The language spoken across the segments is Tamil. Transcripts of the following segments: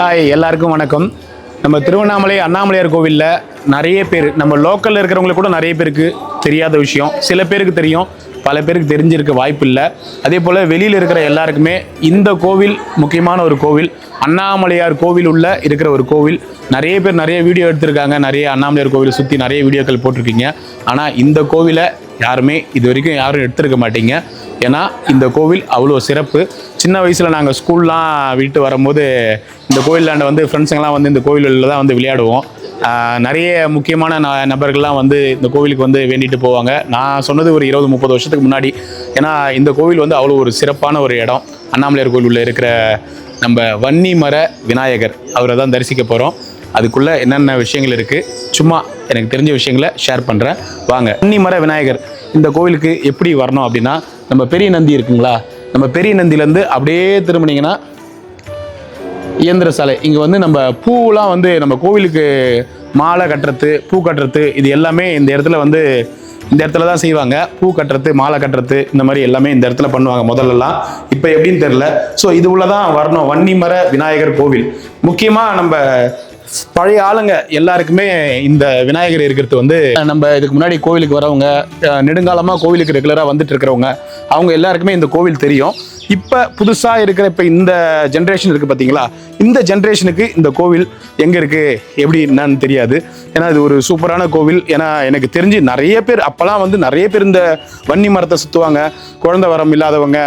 ஹாய் எல்லாருக்கும் வணக்கம். நம்ம திருவண்ணாமலை அண்ணாமலையார் கோவிலில் நிறைய பேர் நம்ம லோக்கலில் இருக்கிறவங்களுக்கு கூட நிறைய பேருக்கு தெரியாத விஷயம். சில பேருக்கு தெரியும் பல பேருக்கு தெரிஞ்சிருக்க வாய்ப்பு இல்லை அதே போல் வெளியில் இருக்கிற எல்லாருக்குமே இந்த கோவில் முக்கியமான ஒரு கோவில் அண்ணாமலையார் கோவில் உள்ள இருக்கிற ஒரு கோவில். நிறைய பேர் நிறைய வீடியோ எடுத்திருக்காங்க. நிறைய அண்ணாமலையார் கோவிலை சுற்றி நிறைய வீடியோக்கள் போட்டிருக்கீங்க. ஆனால் இந்த கோவிலை யாருமே இது வரைக்கும் யாரும் எடுத்திருக்க மாட்டீங்க. ஏன்னா இந்த கோவில் அவ்வளோ சிறப்பு. சின்ன வயசில் நாங்கள் ஸ்கூல்லாம் விட்டு வரும்போது இந்த கோயிலாண்ட வந்து ஃப்ரெண்ட்ஸுங்கெல்லாம் வந்து இந்த கோவிலில் தான் வந்து விளையாடுவோம். நிறைய முக்கியமான ந நபர்கள்லாம் வந்து இந்த கோவிலுக்கு வந்து வேண்டிட்டு போவாங்க. நான் சொன்னது ஒரு இருபது முப்பது வருஷத்துக்கு முன்னாடி. ஏன்னா இந்த கோவில் வந்து அவ்வளோ ஒரு சிறப்பான ஒரு இடம். அண்ணாமலையார் கோவில் உள்ள இருக்கிற நம்ம வன்னி மர விநாயகர் அவரை தான் தரிசிக்க போகிறோம் அதுக்குள்ளே என்னென்ன விஷயங்கள் இருக்குது சும்மா எனக்கு தெரிஞ்ச விஷயங்களை ஷேர் பண்ணுறேன் வாங்க வன்னி மர விநாயகர் இந்த கோவிலுக்கு எப்படி வரணும் அப்படின்னா நம்ம பெரிய நந்தி இருக்குங்களா? நம்ம பெரிய நந்திலேருந்து அப்படியே திரும்பினீங்கன்னா இயந்திர சாலை. இங்கே வந்து நம்ம பூவெலாம் வந்து நம்ம கோவிலுக்கு மாலை கட்டுறது பூ கட்டுறது இது எல்லாமே இந்த இடத்துல வந்து இந்த இடத்துல தான் செய்வாங்க. பூ கட்டுறது மாலை கட்டுறது இந்த மாதிரி எல்லாமே இந்த இடத்துல பண்ணுவாங்க முதல்லலாம். இப்போ எப்படின்னு தெரில ஸோ இது உள்ள தான் வரணும். வன்னிமர விநாயகர் கோவில். முக்கியமாக நம்ம பழைய ஆளுங்க எல்லாருக்குமே இந்த விநாயகர் இருக்கிறது வந்து நம்ம இதுக்கு முன்னாடி கோவிலுக்கு வரவங்க நெடுங்காலமாக கோவிலுக்கு ரெகுலராக வந்துட்டு இருக்கிறவங்க அவங்க எல்லாருக்குமே இந்த கோவில் தெரியும். இப்போ புதுசாக இருக்கிற இப்போ இந்த ஜென்ரேஷன் இருக்குது பார்த்தீங்களா இந்த ஜென்ரேஷனுக்கு இந்த கோவில் எங்கே இருக்குது எப்படி என்னன்னு தெரியாது. ஏன்னா இது ஒரு சூப்பரான கோவில். ஏன்னா எனக்கு தெரிஞ்சு நிறைய பேர் அப்போல்லாம் வந்து நிறைய பேர் இந்த வன்னி மரத்தை சுற்றுவாங்க குழந்தை வரம் இல்லாதவங்க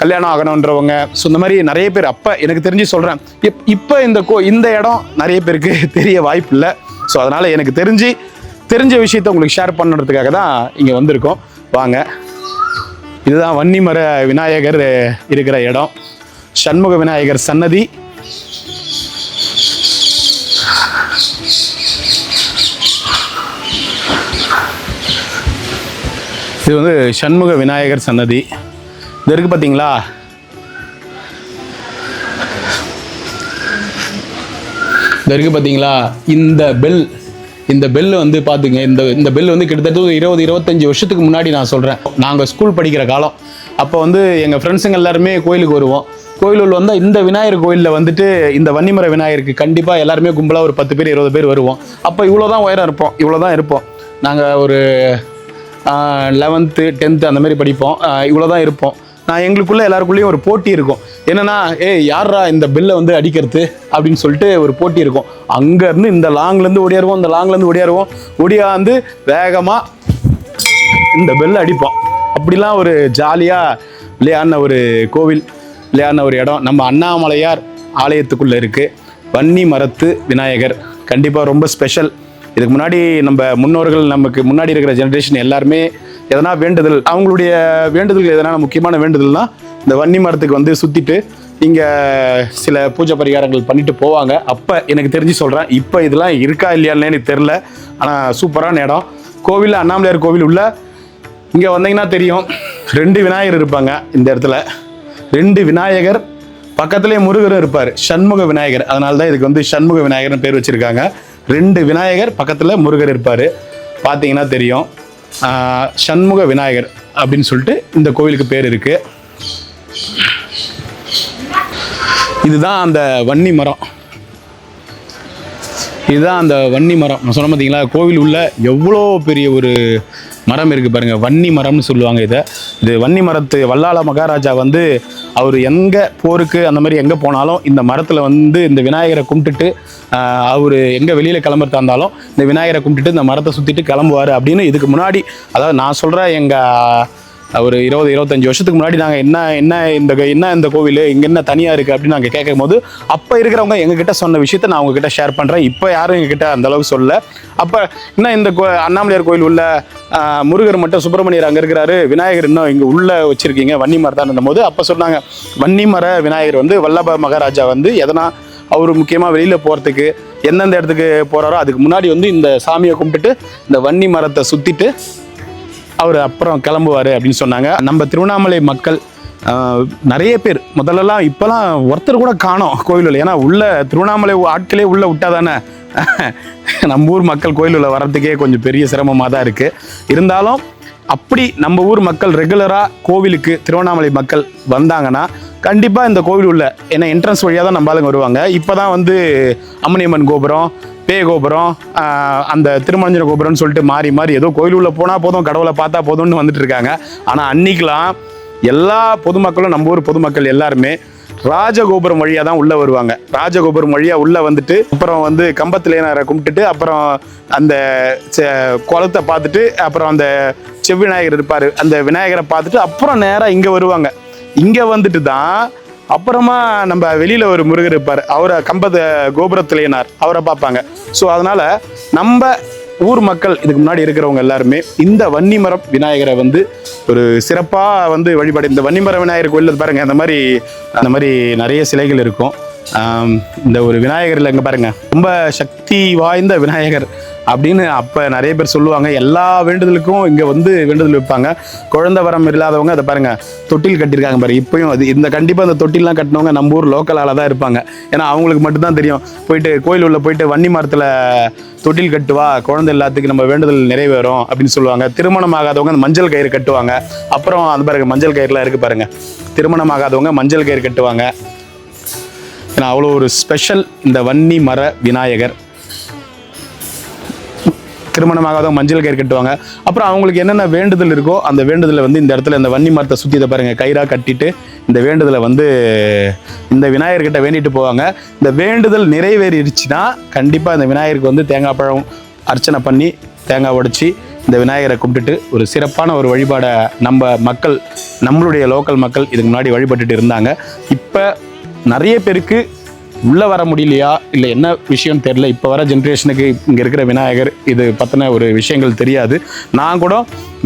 கல்யாணம் ஆகணுன்றவங்க. ஸோ இந்த மாதிரி நிறைய பேர் அப்போ எனக்கு தெரிஞ்சு சொல்கிறேன் இப் இப்போ இந்த கோ இந்த இடம் நிறைய பேருக்கு தெரிய வாய்ப்பு இல்லை. ஸோ அதனால் எனக்கு தெரிஞ்சு தெரிஞ்ச விஷயத்த உங்களுக்கு ஷேர் பண்ணுறதுக்காக தான் இங்கே வந்திருக்கோம். வாங்க. இதுதான் வன்னிமர விநாயகர் இருக்கிற இடம். சண்முக விநாயகர் சன்னதி. இது வந்து சண்முக விநாயகர் சன்னதி. இது இருக்கு பார்த்தீங்களா இது இருக்கு பார்த்தீங்களா இந்த பெல் இந்த பெல் வந்து பார்த்துங்க இந்த இந்த பெல் வந்து கிட்டத்தட்ட ஒரு இருபது இருபத்தஞ்சி வருஷத்துக்கு முன்னாடி நான் சொல்கிறேன் நாங்கள் ஸ்கூல் படிக்கிற காலம். அப்போ வந்து எங்கள் ஃப்ரெண்ட்ஸுங்க எல்லாருமே கோயிலுக்கு வருவோம். கோயிலூர் வந்தால் இந்த விநாயகர் கோயிலில் வந்துட்டு இந்த வன்னிமர விநாயகருக்கு கண்டிப்பாக எல்லாருமே கும்பலாக ஒரு பத்து பேர் இருபது பேர் வருவோம். அப்போ இவ்வளோ தான் உயரம் இருப்போம் இவ்வளோ தான் இருப்போம். நாங்கள் ஒரு லெவன்த்து டென்த்து அந்த மாதிரி படிப்போம். இவ்வளோ தான் இருப்போம். நான் எங்களுக்குள்ள எல்லாருக்குள்ளேயும் ஒரு போட்டி இருக்கும். என்னன்னா ஏய் யாரா இந்த பெல்லை வந்து அடிக்கிறது? அப்படின்னு சொல்லிட்டு ஒரு போட்டி இருக்கும். அங்கேருந்து இந்த லாங்லேருந்து ஓடியாருவோம் இந்த லாங்லேருந்து ஓடியாருவோம். ஓடியாந்து வேகமாக இந்த பெல் அடிப்போம். அப்படிலாம் ஒரு ஜாலியாக விளையாடின ஒரு கோவில் விளையாடின ஒரு இடம். நம்ம அண்ணாமலையார் ஆலயத்துக்குள்ளே இருக்குது வன்னி மரத்து விநாயகர். கண்டிப்பாக ரொம்ப ஸ்பெஷல் இதுக்கு முன்னாடி நம்ம முன்னோர்கள் நமக்கு முன்னாடி இருக்கிற ஜென்ரேஷன் எல்லாருமே எதனா வேண்டுதல் அவங்களுடைய வேண்டுதல்கள் எதனா முக்கியமான வேண்டுதல்னா இந்த வன்னி மரத்துக்கு வந்து சுற்றிட்டு இங்கே சில பூஜை பரிகாரங்கள் பண்ணிட்டு போவாங்க. அப்போ எனக்கு தெரிஞ்சு சொல்கிறேன் இப்போ இதெல்லாம் இருக்கா இல்லையான்னு எனக்கு தெரில ஆனால் சூப்பரான இடம். கோவிலில் அண்ணாமலையார் கோவில் உள்ள இங்கே வந்தீங்கன்னா தெரியும் ரெண்டு விநாயகர் இருப்பாங்க இந்த இடத்துல. ரெண்டு விநாயகர் பக்கத்துலேயே முருகரும் இருப்பார் சண்முக விநாயகர். அதனால தான் இதுக்கு வந்து சண்முக விநாயகர்னு பேர் வச்சுருக்காங்க. ரெண்டு விநாயகர் பக்கத்தில் முருகர் இருப்பார். பார்த்தீங்கன்னா தெரியும். சண்முக விநாயகர் அப்படின்னு சொல்லிட்டு இந்த கோவிலுக்கு பேர் இருக்குது இதுதான் அந்த வன்னி மரம். இதுதான் அந்த வன்னி மரம். நான் சொன்ன பார்த்தீங்களா கோவில் உள்ள எவ்வளோ பெரிய ஒரு மரம் இருக்குது பாருங்க. வன்னி மரம்னு சொல்லுவாங்க இதை. இது வன்னி மரத்து வல்லாள மகாராஜா வந்து அவர் எங்கே போருக்கு அந்த மாதிரி எங்கே போனாலும் இந்த மரத்தில் வந்து இந்த விநாயகரை கும்பிட்டுட்டு அவர் எங்கே வெளியில் கிளம்புறதா இருந்தாலும் இந்த விநாயகரை கும்பிட்டுட்டு இந்த மரத்தை சுற்றிட்டு கிளம்புவார் அப்படின்னு இதுக்கு முன்னாடி அதாவது நான் சொல்கிறேன் எங்கள் ஒரு இருபது இருபத்தஞ்சி வருஷத்துக்கு முன்னாடி நாங்கள் என்ன என்ன இந்த என்ன இந்த கோவில் இங்கே என்ன தனியாக இருக்குது அப்படின்னு நாங்கள் கேட்கும் போது அப்போ இருக்கிறவங்க எங்ககிட்ட சொன்ன விஷயத்த நான் உங்ககிட்ட ஷேர் பண்ணுறேன் இப்போ யாரும் எங்ககிட்ட அந்த அளவுக்கு அப்போ இன்னும் இந்த கோ அண்ணாமலையார் கோயில் உள்ள முருகர் மட்டும் சுப்பிரமணியர் அங்கே இருக்கிறாரு. விநாயகர் இன்னும் இங்கே உள்ளே வச்சுருக்கீங்க வன்னி தான் போது அப்போ சொன்னாங்க வன்னிமர விநாயகர் வந்து வல்லப மகாராஜா வந்து எதனா அவர் முக்கியமாக வெளியில் போகிறதுக்கு எந்தெந்த இடத்துக்கு போகிறாரோ அதுக்கு முன்னாடி வந்து இந்த சாமியை கும்பிட்டுட்டு இந்த வன்னி மரத்தை சுற்றிட்டு அவர் அப்புறம் கிளம்புவார் அப்படின்னு சொன்னாங்க. நம்ம திருவண்ணாமலை மக்கள் நிறைய பேர் முதல்லலாம் இப்போலாம் ஒருத்தர் கூட காணோம் கோயிலில். ஏன்னா உள்ள திருவண்ணாமலை ஆட்களே உள்ளே விட்டா தானே நம்ம ஊர் மக்கள் கோயிலில் வர்றதுக்கே கொஞ்சம் பெரிய சிரமமாக தான் இருக்குது இருந்தாலும் அப்படி நம்ம ஊர் மக்கள் ரெகுலராக கோவிலுக்கு திருவண்ணாமலை மக்கள் வந்தாங்கன்னா கண்டிப்பாக இந்த கோவில் உள்ள ஏன்னா என்ட்ரன்ஸ் வழியாக தான் நம்ம ஆளுங்க வருவாங்க. இப்போ தான் வந்து அம்மனியம்மன் கோபுரம் பே கோபுரம் அந்த திருமணஞ்சன கோபுரம்னு சொல்லிட்டு மாறி மாறி ஏதோ கோயில் உள்ளே போனால் போதும் கடவுளை பார்த்தா போதும்னு வந்துட்டு இருக்காங்க. ஆனால் அன்னைக்கெலாம் எல்லா பொதுமக்களும் நம்ம ஊர் பொதுமக்கள் எல்லாருமே ராஜகோபுரம் வழியாக தான் உள்ளே வருவாங்க. ராஜகோபுரம் வழியாக உள்ளே வந்துட்டு அப்புறம் வந்து கம்பத்திலேனரை கும்பிட்டுட்டு அப்புறம் அந்த செ- குளத்தை பார்த்துட்டு அப்புறம் அந்த செவ்விநாயகர் இருப்பார். அந்த விநாயகரை பார்த்துட்டு அப்புறம் நேராக இங்கே வருவாங்க. இங்கே வந்துட்டு தான் அப்புறமா நம்ம வெளியில் ஒரு முருகர் இருப்பார். அவரை கம்பத கோபுரத்திலேனார் அவரை பார்ப்பாங்க. ஸோ அதனால் நம்ம ஊர் மக்கள் இதுக்கு முன்னாடி இருக்கிறவங்க எல்லாருமே இந்த வன்னிமரம் விநாயகரை வந்து ஒரு சிறப்பாக வந்து வழிபாடு இந்த வன்னிமரம் விநாயகர் கோயில் பாருங்கள் அந்த மாதிரி அந்த மாதிரி நிறைய சிலைகள் இருக்கும். இந்த ஒரு விநாயகரில் இங்கே பாருங்கள் ரொம்ப சக்தி வாய்ந்த விநாயகர். அப்படின்னு அப்போ நிறைய பேர் சொல்லுவாங்க. எல்லா வேண்டுதலுக்கும் இங்கே வந்து வேண்டுதல் வைப்பாங்க. குழந்தை வரம் இல்லாதவங்க அதை பாருங்கள் தொட்டில் கட்டியிருக்காங்க பாரு. இப்போயும் அது இந்த கண்டிப்பாக அந்த தொட்டிலாம் கட்டினவங்க நம்ம ஊர் லோக்கல் ஆளாக தான் இருப்பாங்க. ஏன்னா அவங்களுக்கு மட்டும்தான் தெரியும். போயிட்டு கோயில் உள்ள போயிட்டு வன்னி மரத்தில் தொட்டில் கட்டுவா குழந்தை எல்லாத்துக்கும் நம்ம வேண்டுதல் நிறைவேறும் அப்படின்னு சொல்லுவாங்க. திருமணம் ஆகாதவங்க அந்த மஞ்சள் கயிறு கட்டுவாங்க. அப்புறம் அது பாருங்க மஞ்சள் கயிறுலாம் இருக்குது பாருங்க. திருமணம் ஆகாதவங்க மஞ்சள் கயிறு கட்டுவாங்க. ஏன்னா அவ்வளோ ஒரு ஸ்பெஷல் இந்த வன்னி மர விநாயகர். திருமணமாகாதவங்க மஞ்சள் கயிறு கட்டுவாங்க. அப்புறம் அவங்களுக்கு என்னென்ன வேண்டுதல் இருக்கோ அந்த வேண்டுதலை வந்து இந்த இடத்துல இந்த வன்னி மரத்தை சுற்றி இதை பாருங்க கயிறாக கட்டிட்டு இந்த வேண்டுதலை வந்து இந்த விநாயகர்கிட்ட வேண்டிட்டு போவாங்க. இந்த வேண்டுதல் நிறைவேறிடுச்சுன்னா கண்டிப்பாக இந்த விநாயகருக்கு வந்து தேங்காய் பழம் அர்ச்சனை பண்ணி தேங்காய் உடைச்சி இந்த விநாயகரை கும்பிட்டுட்டு ஒரு சிறப்பான ஒரு வழிபாடை நம்ம மக்கள் நம்மளுடைய லோக்கல் மக்கள் இதுக்கு முன்னாடி வழிபட்டுட்டு இருந்தாங்க. இப்போ நிறைய பேருக்கு உள்ளே வர முடியலையா? இல்லை என்ன விஷயம் தெரில இப்போ வர ஜென்ரேஷனுக்கு இங்கே இருக்கிற விநாயகர் இது பற்றின ஒரு விஷயங்கள் தெரியாது. நான் கூட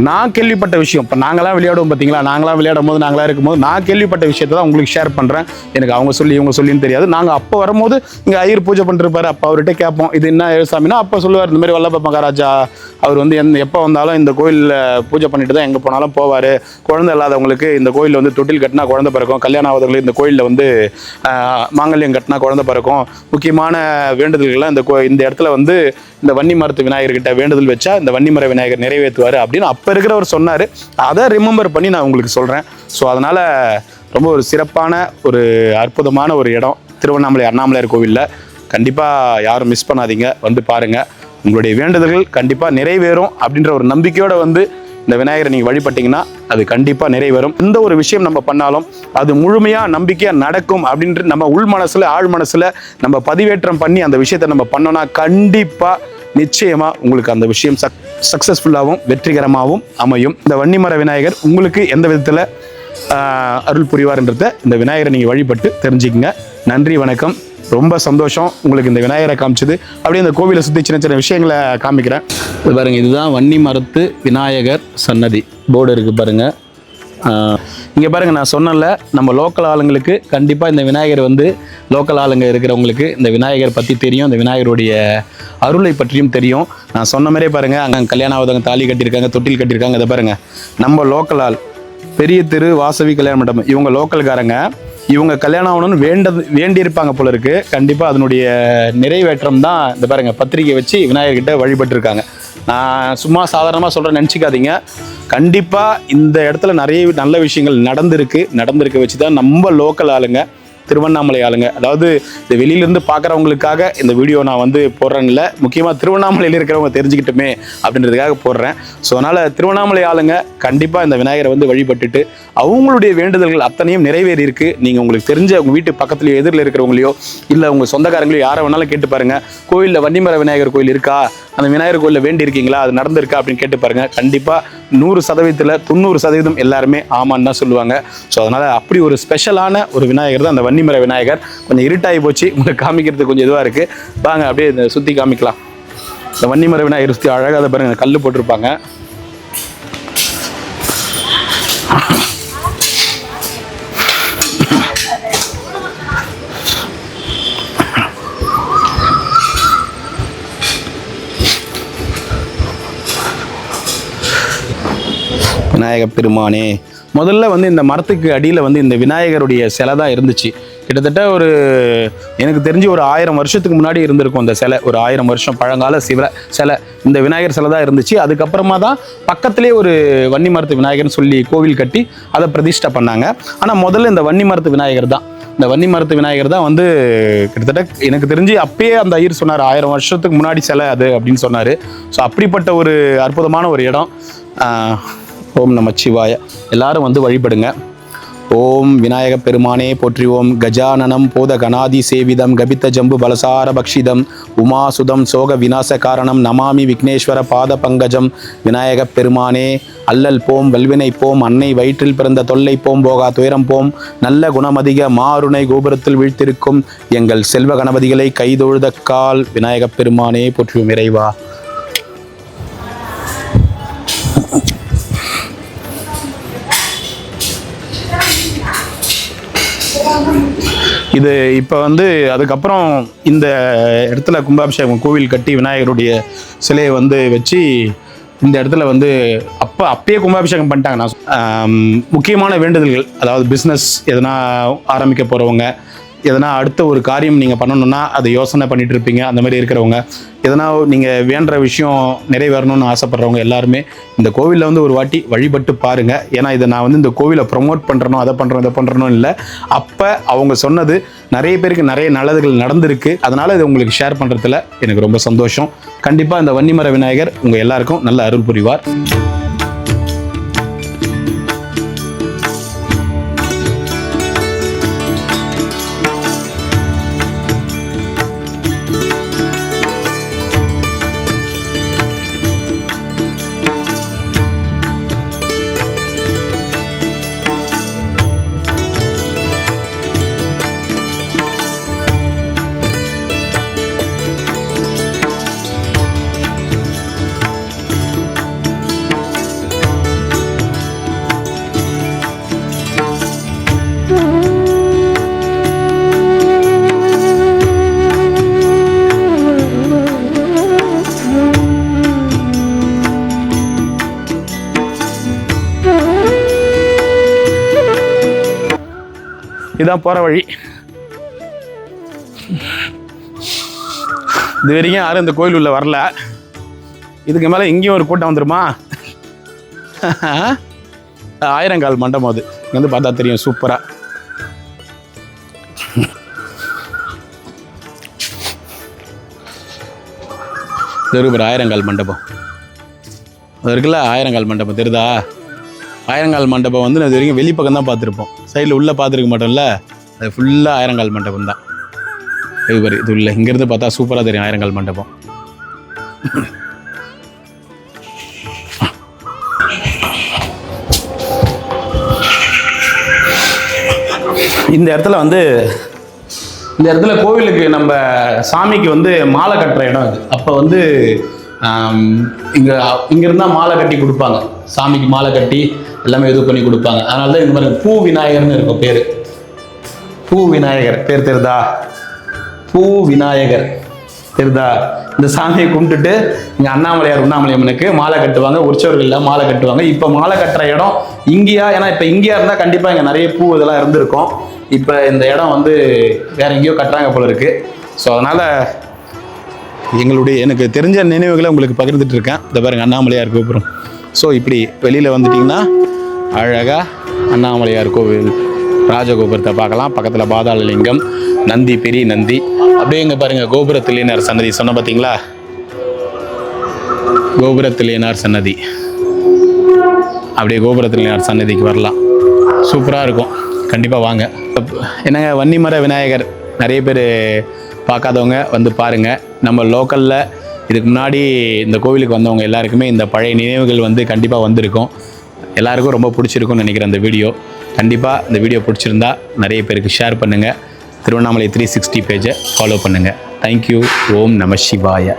நான் கேள்விப்பட்ட விஷயம் இப்போ நாங்களாம் விளையாடுவோம் பார்த்தீங்களா நாங்களாம் விளையாடும் போது நாங்களாம் இருக்கும்போது நான் கேள்விப்பட்ட விஷயத்தை தான் உங்களுக்கு ஷேர் பண்ணுறேன் எனக்கு அவங்க சொல்லி இவங்க சொல்லின்னு தெரியாது. நாங்கள் அப்போ வரும்போது இங்கே ஐயர் பூஜை பண்ணிருப்பாரு அப்போ அவர்கிட்ட கேட்போம் இது என்ன சாமினா அப்போ சொல்லுவார் இந்த மாதிரி வல்லப்ப மகாராஜா அவர் வந்து எந்த எப்போ வந்தாலும் இந்த கோயிலில் பூஜை பண்ணிட்டு தான் எங்கே போனாலும் போவார். குழந்தை இல்லாதவங்களுக்கு இந்த கோயிலில் வந்து தொட்டில் கட்டினா குழந்தை பிறக்கும். கல்யாணம் ஆகாதவங்களுக்கு இந்த கோயிலில் வந்து மாங்கல்யம் கட்டினா குழந்தை பிறக்கும். முக்கியமான வேண்டுதல்கள்லாம் இந்த கோ இந்த இடத்துல வந்து இந்த வன்னி மரத்து விநாயகர்கிட்ட வேண்டுதல் வச்சா இந்த வன்னிமர விநாயகர் நிறைவேற்றுவார் அப்படின்னு அப்போ இருக்கிறவர் சொன்னார். அதை ரிமெம்பர் பண்ணி நான் உங்களுக்கு சொல்கிறேன் ஸோ அதனால் ரொம்ப ஒரு சிறப்பான ஒரு அற்புதமான ஒரு இடம். திருவண்ணாமலை அண்ணாமலையார் கோவிலில். கண்டிப்பாக யாரும் மிஸ் பண்ணாதீங்க. வந்து பாருங்கள் உங்களுடைய வேண்டுதல்கள் கண்டிப்பாக நிறைவேறும் அப்படின்ற ஒரு நம்பிக்கையோடு வந்து இந்த விநாயகரை நீங்கள் வழிபட்டீங்கன்னா அது கண்டிப்பாக நிறைவேறும். எந்த ஒரு விஷயம் நம்ம பண்ணாலும் அது முழுமையாக நம்பிக்கையாக நடக்கும் அப்படின்ட்டு நம்ம உள் மனசில் ஆழ் மனசில் நம்ம பதிவேற்றம் பண்ணி அந்த விஷயத்தை நம்ம பண்ணோம்னா கண்டிப்பாக நிச்சயமாக உங்களுக்கு அந்த விஷயம் சக் சக்ஸஸ்ஃபுல்லாகவும் வெற்றிகரமாகவும் அமையும். இந்த வன்னிமர விநாயகர் உங்களுக்கு எந்த விதத்தில் அருள் புரிவார்ன்றத இந்த விநாயகரை நீங்கள் வழிபட்டு தெரிஞ்சுக்கங்க. நன்றி வணக்கம். ரொம்ப சந்தோஷம். உங்களுக்கு இந்த விநாயகரை காமிச்சது. அப்படியே இந்த கோவிலை சுற்றி சின்ன சின்ன விஷயங்களை காமிக்கிறேன். இது பாருங்கள் இதுதான் வன்னி மரத்து விநாயகர் சன்னதி. போர்டு இருக்குது பாருங்கள் இங்கே பாருங்கள் நான் சொன்னல நம்ம லோக்கல் ஆளுங்களுக்கு கண்டிப்பாக இந்த விநாயகர் வந்து லோக்கல் ஆளுங்க இருக்கிறவங்களுக்கு இந்த விநாயகர் பற்றி தெரியும் இந்த விநாயகருடைய அருளை பற்றியும் தெரியும். நான் சொன்ன மாதிரியே பாருங்க அங்கே கல்யாணம் ஆகுதவங்க தாலி கட்டியிருக்காங்க தொட்டில் கட்டியிருக்காங்க இதை பாருங்கள் நம்ம லோக்கல் ஆள் பெரிய தெரு வாசவி கல்யாண மண்டபம் இவங்க லோக்கல்காரங்க இவங்க கல்யாணம் ஆகணும்னு வேண்டது வேண்டியிருப்பாங்க போல இருக்கு. கண்டிப்பாக அதனுடைய நிறைவேற்றம் தான் இந்த பாருங்க பத்திரிக்கை வச்சு விநாயகர்கிட்ட வழிபட்டிருக்காங்க. நான் சும்மா சாதாரணமாக சொல்கிறேன் நினச்சிக்காதீங்க. கண்டிப்பாக இந்த இடத்துல நிறைய நல்ல விஷயங்கள் நடந்திருக்கு. நடந்திருக்க வச்சு தான் நம்ம லோக்கல் ஆளுங்க திருவண்ணாமலை ஆளுங்க. அதாவது இந்த வெளியிலேருந்து பார்க்குறவங்களுக்காக இந்த வீடியோ நான் வந்து போடுறேன் இல்லை முக்கியமாக திருவண்ணாமலையில் இருக்கிறவங்க தெரிஞ்சுக்கிட்டுமே அப்படின்றதுக்காக போடுறேன். ஸோ அதனால் திருவண்ணாமலை ஆளுங்க கண்டிப்பாக இந்த விநாயகரை வந்து வழிபட்டுட்டு அவங்களுடைய வேண்டுதல்கள் அத்தனையும் நிறைவேறி இருக்கு நீங்கள் உங்களுக்கு தெரிஞ்ச உங்கள் வீட்டு பக்கத்துலையோ எதிரில் இருக்கிறவங்களையோ இல்லை உங்கள் சொந்தக்காரங்களையோ யாரை வேணாலும் கேட்டு பாருங்கள் கோயிலில் வண்டிமர விநாயகர் கோயில் இருக்கா? அந்த விநாயகர் கோயிலில் வேண்டி இருக்கீங்களா அது நடந்திருக்கா? அப்படின்னு கேட்டு பாருங்கள் கண்டிப்பாக நூறு சதவீதத்தில் தொண்ணூறு சதவீதம் எல்லாருமே ஆமான்னு தான் சொல்லுவாங்க. ஸோ அதனால் அப்படி ஒரு ஸ்பெஷலான ஒரு விநாயகர் தான் அந்த வன்னிமர விநாயகர். கொஞ்சம் இருட்டாகி போச்சு. உங்களுக்கு காமிக்கிறதுக்கு கொஞ்சம் இதுவாக இருக்குது வாங்க அப்படியே இந்த சுற்றி காமிக்கலாம். இந்த வன்னிமர விநாயகர் சுற்றி அழகாக அதை பாருங்க கல் போட்டிருப்பாங்க. விநாயக பெருமானே. முதல்ல வந்து இந்த மரத்துக்கு அடியில் வந்து இந்த விநாயகருடைய சிலை தான் இருந்துச்சு. கிட்டத்தட்ட ஒரு எனக்கு தெரிஞ்சு ஒரு ஆயிரம் வருஷத்துக்கு முன்னாடி இருந்திருக்கும் அந்த சிலை. ஒரு ஆயிரம் வருஷம் பழங்கால சிவ சிலை. இந்த விநாயகர் சிலை தான் இருந்துச்சு. அதுக்கப்புறமா தான் பக்கத்துலேயே ஒரு வன்னி மரத்து விநாயகர்னு சொல்லி கோவில் கட்டி அதை பிரதிஷ்டை பண்ணாங்க. ஆனால் முதல்ல இந்த வன்னி மரத்து விநாயகர் தான். இந்த வன்னி மரத்து விநாயகர் தான் வந்து கிட்டத்தட்ட எனக்கு தெரிஞ்சு அப்பயே அந்த ஐயர் சொன்னார் ஆயிரம் வருஷத்துக்கு முன்னாடி சிலை அது அப்படின்னு சொன்னார். ஸோ அப்படிப்பட்ட ஒரு அற்புதமான ஒரு இடம். ஓம் நம சிவாய. எல்லாரும் வந்து வழிபடுங்க. ஓம் விநாயக பெருமானே போற்றிவோம். கஜானனம் போத கணாதி சேவிதம் கபித்த ஜம்பு பலசார பக்ஷிதம் உமாசுதம் சோக விநாச காரணம் நமாமி விக்னேஸ்வர பாத பங்கஜம். விநாயக பெருமானே அல்லல் போம் வல்வினை போம் அன்னை வயிற்றில் பிறந்த தொல்லை போம் போகா துயரம் போம் நல்ல குணமதிக மாருணை கோபுரத்தில் வீழ்த்திருக்கும் எங்கள் செல்வ கணபதிகளை கைதொழுத கால் விநாயக பெருமானே போற்றியும் இறைவா. இது இப்போ வந்து அதுக்கப்புறம் இந்த இடத்துல கும்பாபிஷேகம் கோவில் கட்டி விநாயகருடைய சிலையை வந்து வச்சு இந்த இடத்துல வந்து அப்போ அப்பயே கும்பாபிஷேகம் பண்ணிட்டாங்க. நான் முக்கியமான வேண்டுதல்கள் அதாவது பிஸ்னஸ் எதனா ஆரம்பிக்க போகிறவங்க எதனா அடுத்த ஒரு காரியம் நீங்கள் பண்ணணும்னா அதை யோசனை பண்ணிட்டு இருப்பீங்க. அந்த மாதிரி இருக்கிறவங்க எதனா நீங்கள் வேண்டுற விஷயம் நிறைவேறணும்னு ஆசைப்படுறவங்க எல்லாருமே இந்த கோவிலில் வந்து ஒரு வாட்டி வழிபட்டு பாருங்கள் ஏன்னா இதை நான் வந்து இந்த கோவிலை ப்ரொமோட் பண்ணுறணும் அதை பண்ணுறோம் இதை பண்ணுறணும் இல்லை. அப்போ அவங்க சொன்னது நிறைய பேருக்கு நிறைய நல்லதுகள் நடந்திருக்கு. அதனால் இது உங்களுக்கு ஷேர் பண்ணுறதுல எனக்கு ரொம்ப சந்தோஷம். கண்டிப்பாக இந்த வன்னிமர விநாயகர் உங்கள் எல்லாருக்கும் நல்ல அருள் புரிவார். இதான் போகிற வழி. இது வரைக்கும் யாரும் இந்த கோயில் உள்ள வரல. இதுக்கு மேலே இங்கேயும் ஒரு கூட்டம் வந்துருமா? ஆயிரங்கால் மண்டபம் அது. வந்து பார்த்தா தெரியும் சூப்பராக தெருபர் ஆயிரங்கால் மண்டபம். அது இருக்குல்ல ஆயிரங்கால் மண்டபம் தெரியுதா? ஆயிரங்கால் மண்டபம் வந்து நான் இது வரைக்கும் வெளிப்பக்கம் தான் பார்த்துருப்போம். சைடில் உள்ளே பார்த்துருக்க மாட்டோம்ல? அது ஃபுல்லாக ஆயிரங்கால் மண்டபம் தான். இது பாரு இது இல்லை இங்கேருந்து பார்த்தா சூப்பராக தெரியும் ஆயிரங்கால் மண்டபம். இந்த இடத்துல வந்து இந்த இடத்துல கோவிலுக்கு நம்ம சாமிக்கு வந்து மாலை கட்டுற இடம் அது. அப்போ வந்து இங்கே இங்க இங்க மாலை கட்டி கொடுப்பாங்க. சாமிக்கு மாலை கட்டி எல்லாமே இது பண்ணி கொடுப்பாங்க. அதனால தான் இந்த மாதிரி பூ விநாயகர்னு இருக்கும் பேர். பூ விநாயகர். பேர் தெரிதா பூ விநாயகர். தெரிதா இந்த சாமியை கும்பிட்டுட்டு இங்கே அண்ணாமலையார் உண்ணாமலையம்மனுக்கு மாலை கட்டுவாங்க. உற்சவர்கள்ல மாலை கட்டுவாங்க. இப்போ மாலை கட்டுற இடம் இங்கேயா? ஏன்னா இப்போ இங்கேயா இருந்தால் கண்டிப்பாக இங்கே நிறைய பூ இதெல்லாம் இருந்திருக்கும். இப்போ இந்த இடம் வந்து வேற எங்கேயோ கட்டுறாங்க போல இருக்கு. ஸோ அதனால் எங்களுடைய எனக்கு தெரிஞ்ச நினைவுகளை உங்களுக்கு பகிர்ந்துட்டு இருக்கேன். இந்த பாருங்க அண்ணாமலையார் கோபுரம் ஸோ இப்படி வெளியில் வந்துட்டிங்கன்னா அழகாக அண்ணாமலையார் கோவில் ராஜகோபுரத்தை பார்க்கலாம். பக்கத்தில் பாதாள லிங்கம் நந்தி பெரிய நந்தி. அப்படியே இங்கே பாருங்கள் கோபுரத்திலேனார் சன்னதி. சொன்ன பார்த்தீங்களா கோபுரத்திலேனார் சன்னதி. அப்படியே கோபுரத்திலேனார் சன்னதிக்கு வரலாம். சூப்பராக இருக்கும். கண்டிப்பாக வாங்க. என்னங்க வன்னிமர விநாயகர்? நிறைய பேர் பார்க்காதவங்க வந்து பாருங்கள் நம்ம லோக்கலில் இதுக்கு முன்னாடி இந்த கோவிலுக்கு வந்தவங்க எல்லாருக்குமே இந்த பழைய நினைவுகள் வந்து கண்டிப்பாக வந்திருக்கும். எல்லாருக்கும் ரொம்ப பிடிச்சிருக்கும்னு நினைக்கிறேன் அந்த வீடியோ. கண்டிப்பாக இந்த வீடியோ பிடிச்சிருந்தா நிறைய பேருக்கு ஷேர் பண்ணுங்கள் திருவண்ணாமலை த்ரீ சிக்ஸ்டி பேஜை ஃபாலோ பண்ணுங்கள் தேங்க்யூ ஓம் நம சிவாய.